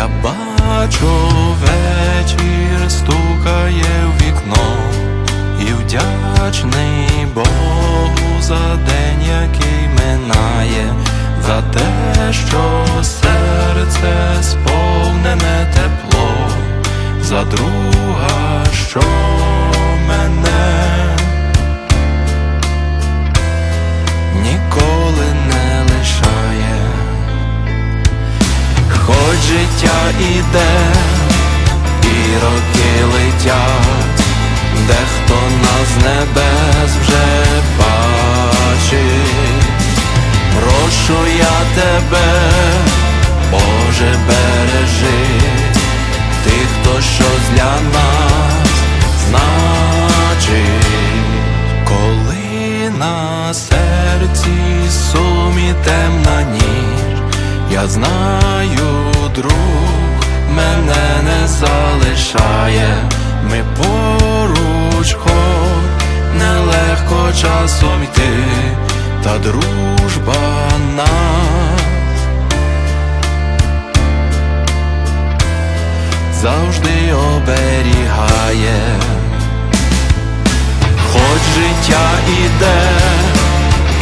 Я бачу вечір стукає в вікно, і вдячний Богу за день, який минає, за те, що серце сповнене тепло, за друга, що життя іде, і роки летять, дехто нас з небес вже бачить. Прошу я тебе, Боже, бережи тих, хто щось для нас значить, коли на серці сумі темна ніч, я знаю, друг мене не залишає, ми поруч хоч нелегко часом йти, та дружба нас завжди оберігає. Хоч життя іде,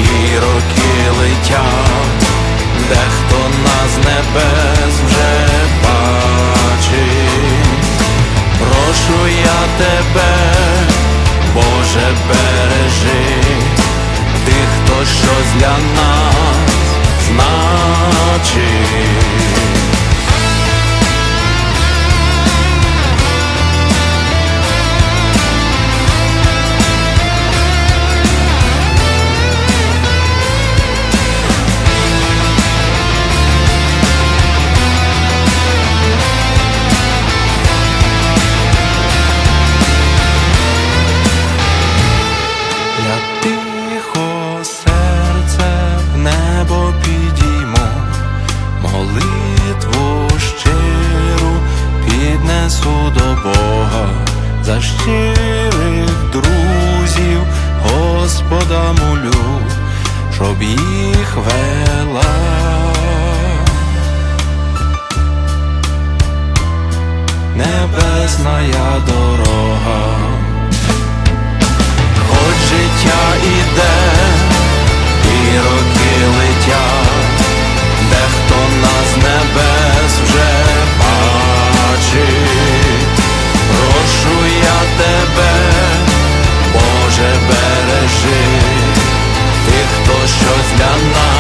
і роки летять, дехто нас з небес вже щоб їх вела. Небесна дорога, хоч життя іде, і роки летять, дехто нас небес вже бачить, прошу я тебе, Боже, бережи для.